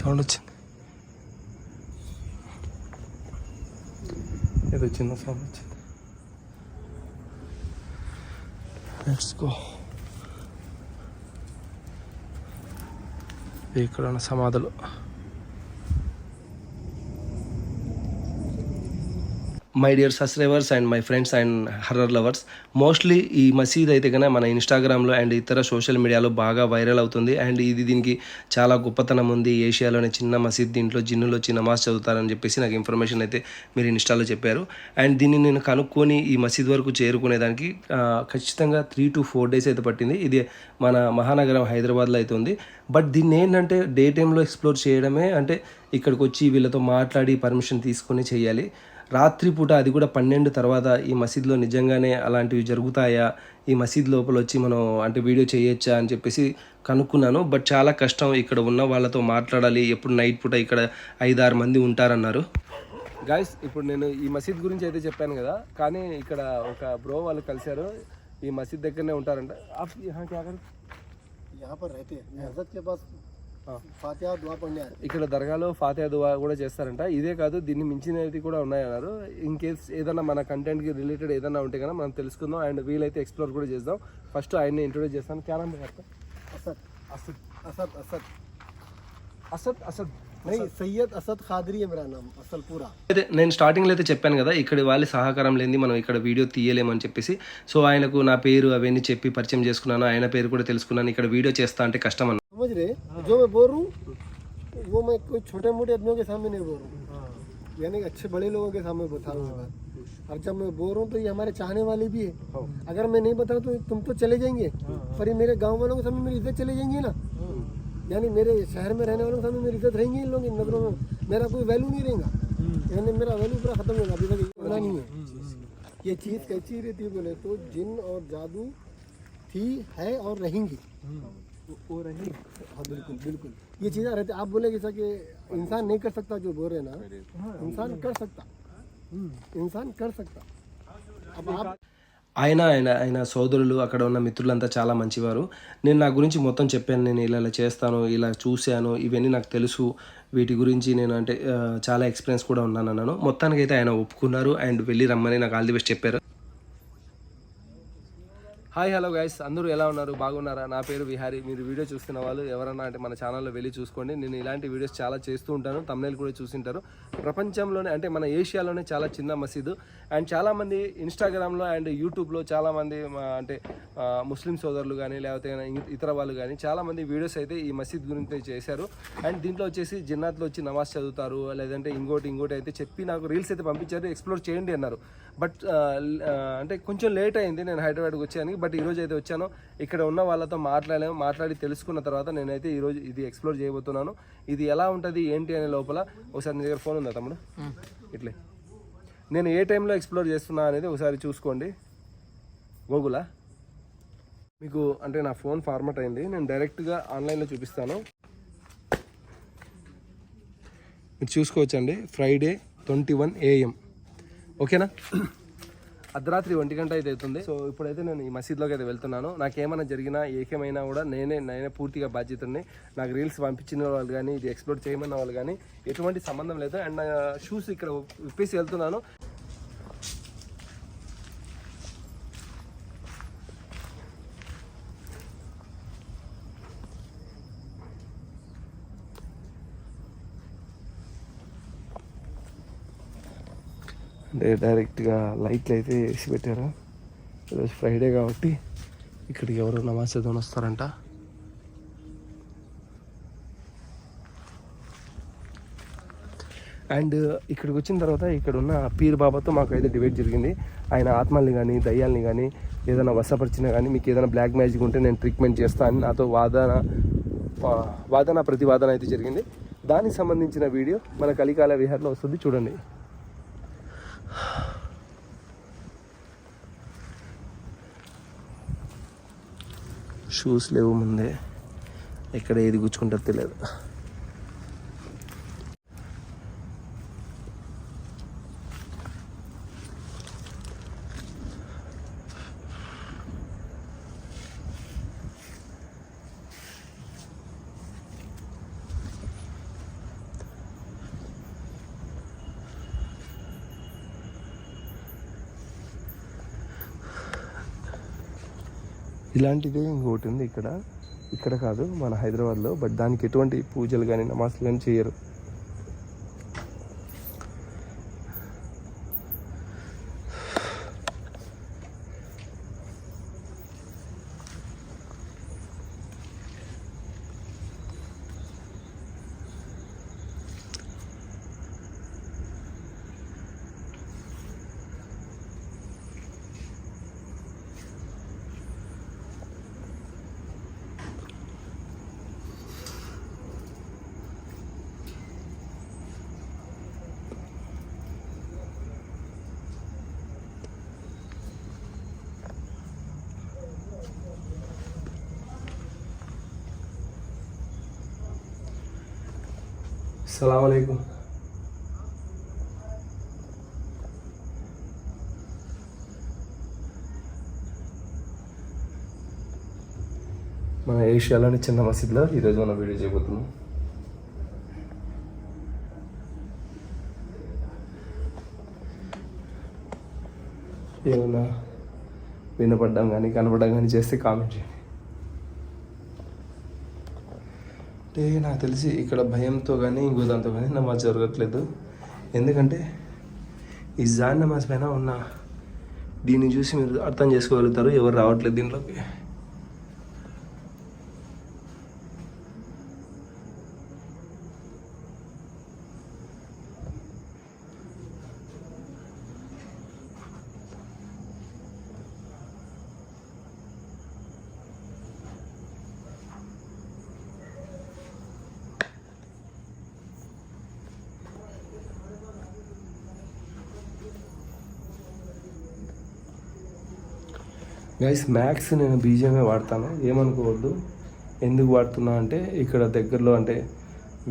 Sound వచ్చింది. ఏదో చిన్న సౌండ్ వచ్చింది. లెట్స్ గో ఇక్కడ ఉన్న సమాధులు. My dear subscribers and my friends and horror lovers mostly ఈ మసీద్ అయితే కనుక మన ఇన్స్టాగ్రామ్లో అండ్ ఇతర సోషల్ మీడియాలో బాగా వైరల్ అవుతుంది. అండ్ ఇది దీనికి చాలా గొప్పతనం ఉంది. ఏషియాలోనే చిన్న మసీద్ దీంట్లో జిన్నులు వచ్చి నమాజ్ చదువుతారని చెప్పేసి నాకు ఇన్ఫర్మేషన్ అయితే మీరు ఇన్స్టాలో చెప్పారు. అండ్ దీన్ని నేను కనుక్కొని ఈ మసీద్ వరకు చేరుకునేదానికి ఖచ్చితంగా త్రీ టు ఫోర్ డేస్ అయితే పట్టింది. ఇది మన మహానగరం హైదరాబాద్లో అయితే ఉంది. బట్ దీన్ని ఏంటంటే డే టైంలో ఎక్స్ప్లోర్ చేయడమే అంటే ఇక్కడికి వచ్చి వీళ్ళతో మాట్లాడి పర్మిషన్ తీసుకొని చేయాలి. రాత్రిపూట అది కూడా పన్నెండు తర్వాత ఈ మసీద్లో నిజంగానే అలాంటివి జరుగుతాయా? ఈ మసీద్ లోపల వచ్చి మనం అంటే వీడియో చేయొచ్చా అని చెప్పేసి కనుక్కున్నాను. బట్ చాలా కష్టం ఇక్కడ ఉన్న వాళ్ళతో మాట్లాడాలి. ఎప్పుడు నైట్ పూట ఇక్కడ ఐదారు మంది ఉంటారన్నారు. గాయస్ ఇప్పుడు నేను ఈ మసీద్ గురించి అయితే చెప్పాను కదా. కానీ ఇక్కడ ఒక బ్రో వాళ్ళు కలిశారు. ఈ మసీద్ దగ్గరనే ఉంటారంట. దువా ఇక్కడ దర్గాలో ఫాతిహా దువా కూడా చేస్తారంట. ఇదే కాదు దీన్ని మించినవి కూడా ఉన్నాయన్నారు. ఇన్ కేస్ ఏదైనా మన కంటెంట్కి రిలేటెడ్ ఏదైనా ఉంటే కదా మనం తెలుసుకుందాం అండ్ వీలైతే ఎక్స్ప్లోర్ కూడా చేద్దాం. ఫస్ట్ ఆయన్ని ఇంట్రొడ్యూస్ చేస్తాను. క్యా అసత్ అసద్. అసద్. అసద్ అసద్. అసద్ అసద్. సయ్యద్ అసద్ అసలు పూరా. అయితే నేను స్టార్టింగ్లో అయితే చెప్పాను కదా ఇక్కడ వాళ్ళ సహకారం లేని మనం ఇక్కడ వీడియో తీయలేమని చెప్పేసి. సో ఆయనకు నా పేరు అవన్నీ చెప్పి పరిచయం చేసుకున్నాను. ఆయన పేరు కూడా తెలుసుకున్నాను. ఇక్కడ వీడియో చేస్తా అంటే కష్టం समझ रहे? जो मैं बोल रहा हूँ वो मैं कोई छोटे मोटे आदमियों के सामने नहीं बोल रहा हूँ। यानी अच्छे बड़े लोगों के सामने बता रहा हूँ और जब मैं बोल रहा हूँ तो ये हमारे चाहने वाले भी है। अगर मैं नहीं बताऊँ तो तुम तो चले जाएँगे। पर ये मेरे गाँव वालों के सामने मेरी इज़्ज़त चली जाएँगी ना। यानी मेरे शहर में रहने वालों के सामने मेरी इज़्ज़त रहेंगी इन लोगों की नज़रों में। मेरा कोई वैल्यू नहीं रहेगा। यानी मेरा वैल्यू पूरा खत्म होगा अभी तक इतना नहीं है। ये चीज़ कैसी रहती है बोले तो जिन और जादू थी है और रहेंगी। वो रहेंगी हाँ बिल्कुल बिल्कुल ये चीज़ें रहती आप बोले जैसा कि इंसान नहीं कर सकता जो बोल रहे हैं ना इंसान कर सकता इंसान कर सकता अब आप ఆయన ఆయన ఆయన సోదరులు అక్కడ ఉన్న మిత్రులంతా చాలా మంచివారు నేను నా గురించి మొత్తం చెప్పాను నేను ఇలా ఇలా చేస్తాను ఇలా చూశాను ఇవన్నీ నాకు తెలుసు వీటి గురించి నేను అంటే ఆ, చాలా ఎక్స్పీరియన్స్ కూడా ఉన్నాను అన్నాను మొత్తానికి అయితే ఆయన ఒప్పుకున్నారు అండ్ వెళ్ళి రమ్మని నాకు ఆల్ ది బెస్ట్ చెప్పారు హాయ్ హలో గైస్ అందరూ ఎలా ఉన్నారు? బాగున్నారా? నా పేరు విహారీ. మీరు వీడియో చూస్తున్న వాళ్ళు ఎవరన్నా అంటే మన ఛానల్లో వెళ్ళి చూసుకోండి. నేను ఇలాంటి వీడియోస్ చాలా చేస్తూ ఉంటాను. తమిళ కూడా చూసింటారు. ప్రపంచంలోనే అంటే మన ఏషియాలోనే చాలా చిన్న మసీదు. అండ్ చాలామంది ఇన్స్టాగ్రామ్లో అండ్ యూట్యూబ్లో చాలామంది అంటే ముస్లిం సోదరులు కానీ లేకపోతే ఇతర వాళ్ళు కానీ చాలామంది వీడియోస్ అయితే ఈ మసీద్ గురించి చేశారు. అండ్ దీంట్లో వచ్చేసి జిన్నాత్లో వచ్చి నమాజ్ చదువుతారు. లేదంటే ఇంకోటి ఇంకోటి అయితే చెప్పి నాకు రీల్స్ అయితే పంపించారు. ఎక్స్ప్లోర్ చేయండి అన్నారు. బట్ అంటే కొంచెం లేట్ అయింది. నేను హైదరాబాద్కి వచ్చాను. బట్ ఈరోజు అయితే వచ్చాను. ఇక్కడ ఉన్న వాళ్ళతో మాట్లాడాము మాట్లాడి తెలుసుకున్న తర్వాత నేనైతే ఈరోజు ఇది ఎక్స్ప్లోర్ చేయబోతున్నాను. ఇది ఎలా ఉంటుంది ఏంటి అనే లోపల ఒకసారి నీ దగ్గర ఫోన్ ఉందా తమ్ముడు? ఇట్లే. నేను ఏ టైంలో ఎక్స్ప్లోర్ చేస్తున్నా అనేది ఒకసారి చూసుకోండి. గూగులా? మీకు అంటే నా ఫోన్ ఫార్మాట్ అయింది. నేను డైరెక్ట్గా ఆన్లైన్లో చూపిస్తాను. మీరు చూసుకోవచ్చండి. ఫ్రైడే ట్వంటీ వన్ ఏఎం ఓకేనా అర్ధరాత్రి ఒంటి గంట అయితే అవుతుంది. సో ఇప్పుడైతే నేను ఈ మసీద్లోకి అయితే వెళ్తున్నాను. నాకేమైనా జరిగినా ఏకేమైనా కూడా నేనే నేనే పూర్తిగా బాధ్యతని నాకు రీల్స్ పంపించిన వాళ్ళు కానీ ఇది ఎక్స్ప్లోర్ చేయమన్న వాళ్ళు కానీ ఎటువంటి సంబంధం లేదు. అండ్ షూస్ ఇక్కడ విప్పేసి వెళ్తున్నాను. అంటే డైరెక్ట్గా లైట్లు అయితే వేసి పెట్టారు? ఈరోజు ఫ్రైడే కాబట్టి ఇక్కడికి ఎవరు నమాజ్ చదువుని వస్తారంట? అండ్ ఇక్కడికి వచ్చిన తర్వాత ఇక్కడ ఉన్న పీర్ బాబాతో మాకు అయితే డిబేట్ జరిగింది. ఆయన ఆత్మల్ని కానీ దయ్యాల్ని కానీ ఏదైనా వశపరిచినా కానీ మీకు ఏదైనా బ్లాక్ మ్యాజిక్ ఉంటే నేను ట్రీట్మెంట్ చేస్తా అని నాతో వాదన వాదన ప్రతివాదన అయితే జరిగింది. దానికి సంబంధించిన వీడియో మన కలికాల విహార్లో వస్తుంది. చూడండి. షూస్ లేవు ముందే. ఎక్కడ ఏది గుచ్చుకుంటారో తెలియదు. ఇలాంటిదే ఇంకోటి ఉంది ఇక్కడ. ఇక్కడ కాదు మన హైదరాబాద్లో బట్ దానికి ఎటువంటి పూజలు కానీ నమాజ్లు కానీ చేయరు. సలాంకం మన ఏషియాలోని చిన్న మసీద్లో ఈరోజు మనం వీడియో చేయబోతున్నాం. ఏమన్నా వినపడ్డం కానీ కనపడడం కానీ చేస్తే కామెంట్ చేయండి. అంటే నాకు తెలిసి ఇక్కడ భయంతో కానీ ఇంకో దాంతో కానీ నమాజ్ జరగట్లేదు. ఎందుకంటే ఈ జాన్ నమాజ్ పైన ఉన్న దీన్ని చూసి మీరు అర్థం చేసుకోగలుగుతారు ఎవరు రావట్లేదు దీంట్లోకి. గైస్ మ్యాక్స్ నేను బీజిఎమే వాడతాను? ఏమనుకోవద్దు. ఎందుకు వాడుతున్నా అంటే ఇక్కడ దగ్గరలో అంటే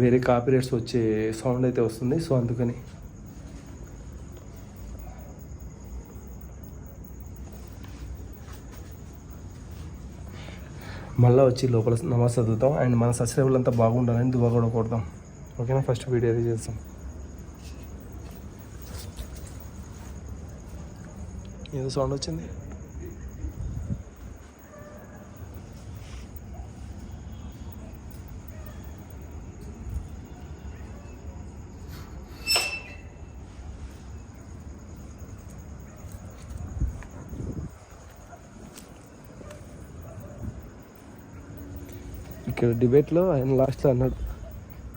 వేరే కాపీరేట్స్ వచ్చే సౌండ్ అయితే వస్తుంది సో అందుకని. మళ్ళీ వచ్చి లోపల నమాజ్ చదువుతాం. అండ్ మన సబ్స్క్రైబర్లు అంతా బాగుండాలని దువా కూడా కొడతాం ఓకేనా? ఫస్ట్ వీడియో చేస్తాం ఏదో సౌండ్ వచ్చింది? ఇక్కడ డిబేట్లో ఆయన లాస్ట్లో అన్నాడు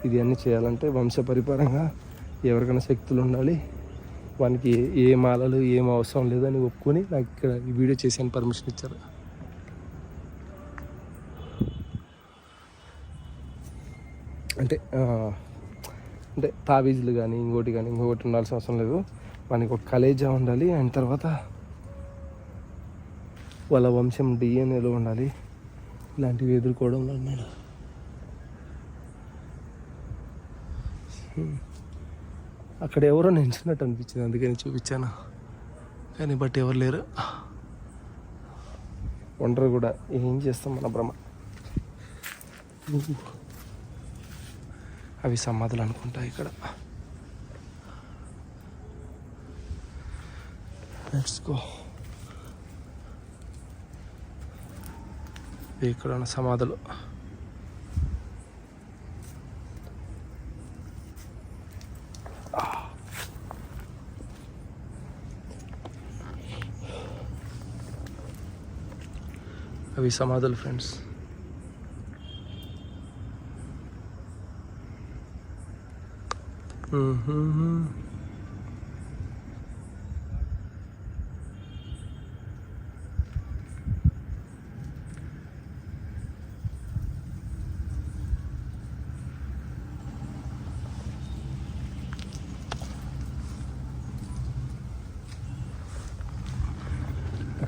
ఇది అన్ని చేయాలంటే వంశపరిపరంగా ఎవరికైనా శక్తులు ఉండాలి. వానికి ఏ మాలలు ఏం అవసరం లేదని ఒప్పుకొని నాకు ఇక్కడ ఈ వీడియో చేసాను పర్మిషన్ ఇచ్చారు. అంటే అంటే తావీజులు కానీ ఇంకోటి కానీ ఇంకొకటి ఉండాల్సిన అవసరం లేదు. వానికి ఒక కలేజా ఉండాలి అండ్ తర్వాత వాళ్ళ వంశం డిఎన్ఏలో ఉండాలి. ఇలాంటివి ఎదుర్కోవడం అన్నాడు అక్కడ ఎవరో నించున్నట్టు అనిపించింది. అందుకని చూపించాను. కానీ బట్ ఎవరు లేరు. వండర్ కూడా ఏం చేస్తాం మన భ్రమ. అవి సమాధులు అనుకుంటా ఇక్కడ. లెట్స్ గో ఇక్కడ ఉన్న సమాధులు. అవి సమాధులు ఫ్రెండ్స్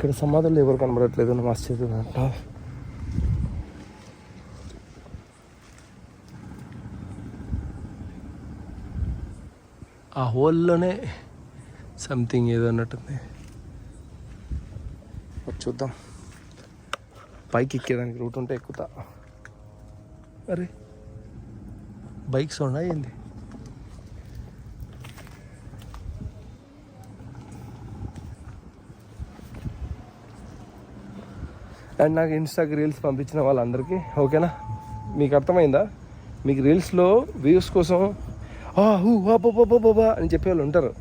ఇక్కడ సమాధులు ఎవరు కనబడట్లేదు నమాజ్ అంట ఆ. హోల్లోనే సంథింగ్ ఏదో అన్నట్టుంది. చూద్దాం. పైకి ఎక్కేదానికి రూట్ ఉంటే ఎక్కుతా. అరే బైక్ సౌండ్ ఏంది? అండ్ నాకు ఇన్స్టాకి రీల్స్ పంపించిన వాళ్ళందరికీ ఓకేనా? మీకు అర్థమైందా? మీకు రీల్స్లో వ్యూస్ కోసం అని చెప్పేవాళ్ళు ఉంటారు.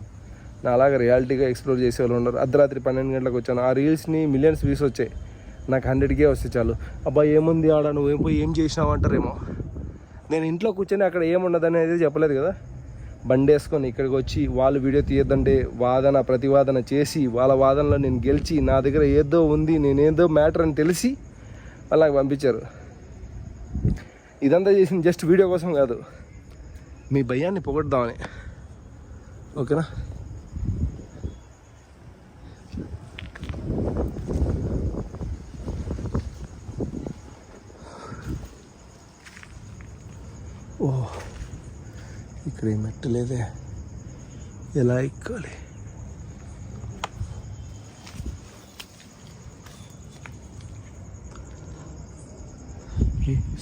నా అలాగా రియాలిటీగా ఎక్స్ప్లోర్ చేసే వాళ్ళు ఉన్నారు. అర్ధరాత్రి పన్నెండు గంటలకు వచ్చాను. ఆ రీల్స్ని మిలియన్స్ వ్యూస్ వచ్చాయి. నాకు హండ్రెడ్కే వస్తే చాలు. అబ్బా ఏముంది ఆడ? నువ్వు ఏం పోయి ఏం చేసినావు? అంటారేమో. నేను ఇంట్లో కూర్చొని అక్కడ ఏముండదు అనేది చెప్పలేదు కదా. బండేసుకొని ఇక్కడికి వచ్చి వాళ్ళు వీడియో తీయద్దంటే వాదన ప్రతివాదన చేసి వాళ్ళ వాదనలో నేను గెలిచి నా దగ్గర ఏదో ఉంది నేనేదో మ్యాటర్ అని తెలిసి వాళ్ళకి పంపించారు. ఇదంతా చేసింది జస్ట్ వీడియో కోసం కాదు. మీ భయాన్ని పొగొడదామని. ఓకేనా? ఇక్కడ ఈ మెట్టు లేదే. ఎలా ఎక్కాలి?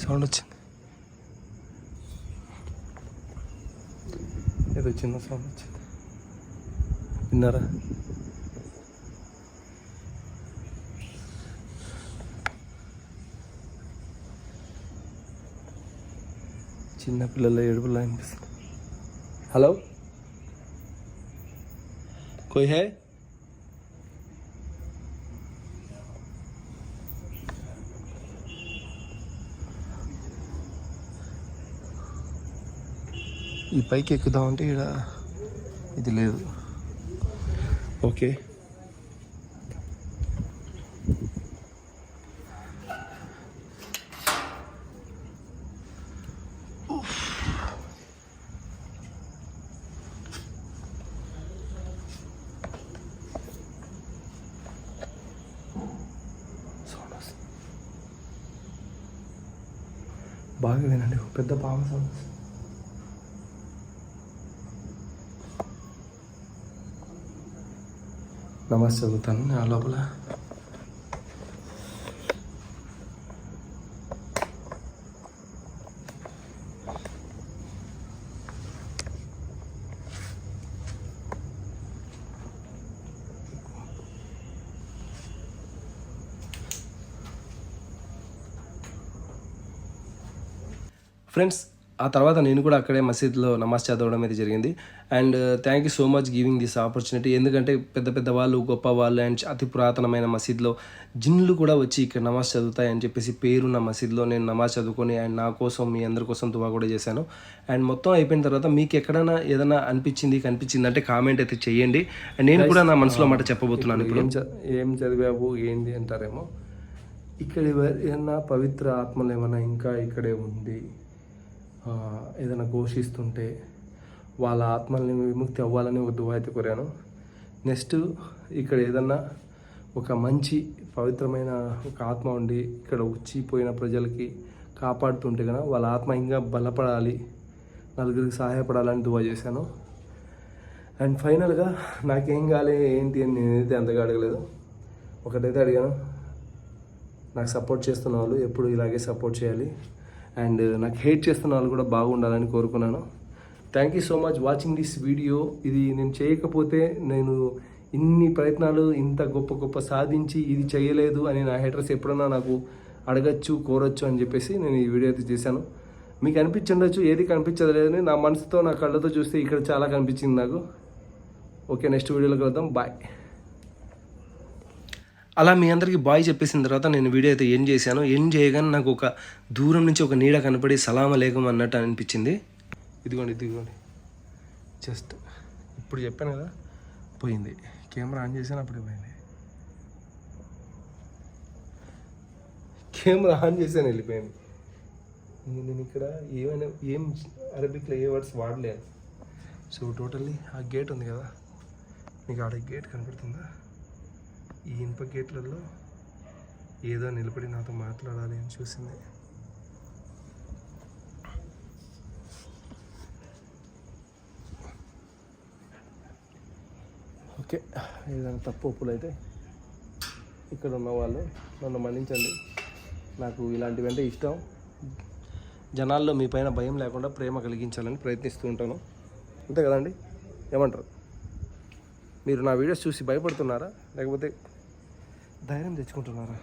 సౌండ్ వచ్చింది? ఏదో చిన్న సౌండ్ వచ్చింది. విన్నారా? చిన్నపిల్లల ఏడుపులా అనిపిస్తుంది. హలో కోయి హై ఈ పైకి ఎక్కుదామంటే ఇక్కడ ఇది లేదు. ఓకే సౌండ్ వస్తుంది బాగా వినండి. పెద్ద పాము సౌండ్ నమస్తే చదువుతాను నా లోపల. ఫ్రెండ్స్ ఆ తర్వాత నేను కూడా అక్కడే మసీద్లో నమాజ్ చదవడం అయితే జరిగింది. And thank you so much giving this opportunity ఎందుకంటే పెద్ద పెద్ద వాళ్ళు గొప్ప వాళ్ళు అండ్ అతి పురాతనమైన మసీద్లో జిన్లు కూడా వచ్చి ఇక్కడ నమాజ్ చదువుతాయి అని చెప్పేసి పేరున్న మసీద్లో నేను నమాజ్ చదువుకొని అండ్ నా కోసం మీ అందరి కోసం దువా కూడా చేశాను. అండ్ మొత్తం అయిపోయిన తర్వాత మీకు ఎక్కడైనా ఏదైనా అనిపించింది కనిపించింది అంటే కామెంట్ అయితే చేయండి. అండ్ నేను కూడా నా మనసులో మాట చెప్పబోతున్నాను ఇప్పుడు ఏం చదివావు ఏంది అంటారేమో. ఇక్కడ ఏమన్నా పవిత్ర ఆత్మలు ఏమైనా ఇంకా ఇక్కడే ఉంది? ఏదైనా ఘోషిస్తుంటే వాళ్ళ ఆత్మల్ని విముక్తి అవ్వాలని ఒక దువా అయితే కోరాను. నెక్స్ట్ ఇక్కడ ఏదన్నా ఒక మంచి పవిత్రమైన ఒక ఆత్మ ఉండి ఇక్కడ వచ్చిపోయిన ప్రజలకి కాపాడుతుంటే కనుక వాళ్ళ ఆత్మ ఇంకా బలపడాలి నలుగురికి సహాయపడాలని దువా చేశాను. అండ్ ఫైనల్గా నాకేం కాలే ఏంటి అని నేనైతే అంతగా అడగలేదు. ఒకటైతే అడిగాను నాకు సపోర్ట్ చేస్తున్న వాళ్ళు ఎప్పుడు ఇలాగే సపోర్ట్ చేయాలి. అండ్ నాకు హేట్ చేస్తున్న వాళ్ళు కూడా బాగుండాలని కోరుకున్నాను. Thank you so much watching this video ఇది నేను చేయకపోతే నేను ఇన్ని ప్రయత్నాలు ఇంత గొప్ప గొప్ప సాధించి ఇది చేయలేదు అని నా హేటర్స్ ఎప్పుడన్నా నాకు అడగచ్చు కోరచ్చు అని చెప్పేసి నేను ఈ వీడియో అయితే చేశాను. మీకు అనిపించుండొచ్చు ఏది కనిపించలేదని నా మనసుతో నా కళ్ళతో చూస్తే ఇక్కడ చాలా కనిపించింది నాకు. ఓకే నెక్స్ట్ వీడియోలో కలుద్దాం బాయ్ అలా మీ అందరికీ బాయ్ చెప్పేసిన తర్వాత నేను వీడియో అయితే ఏం చేశాను. ఏం చేయగానే నాకు ఒక దూరం నుంచి ఒక నీడ కనపడి సలామ లేకం అన్నట్టు అనిపించింది. ఇదిగోండి ఇదిగోండి. జస్ట్ ఇప్పుడు చెప్పాను కదా పోయింది. కెమెరా ఆన్ చేశాను అప్పుడే పోయింది. కెమెరా ఆన్ చేశాను వెళ్ళిపోయింది. నేను ఇక్కడ ఏమైనా ఏం అరబిక్లో ఏ వర్డ్స్ వాడలేదు. సో టోటల్లీ ఆ గేట్ ఉంది కదా. మీకు ఆడ గేట్ కనపడుతుందా? ఈ ఇనుప గేట్లలో ఏదో నిలబడి నాతో మాట్లాడాలి అని చూసింది. ఓకే ఏదైనా తప్పు ఒప్పులు అయితే ఇక్కడ ఉన్న వాళ్ళు నన్ను మన్నించండి. నాకు ఇలాంటివంటే ఇష్టం. జనాల్లో మీ పైన భయం లేకుండా ప్రేమ కలిగించాలని ప్రయత్నిస్తూ ఉంటాను. అంతే కదండి? ఏమంటారు? మీరు నా వీడియోస్ చూసి భయపడుతున్నారా? లేకపోతే ధైర్యం తెచ్చుకుంటున్నారా?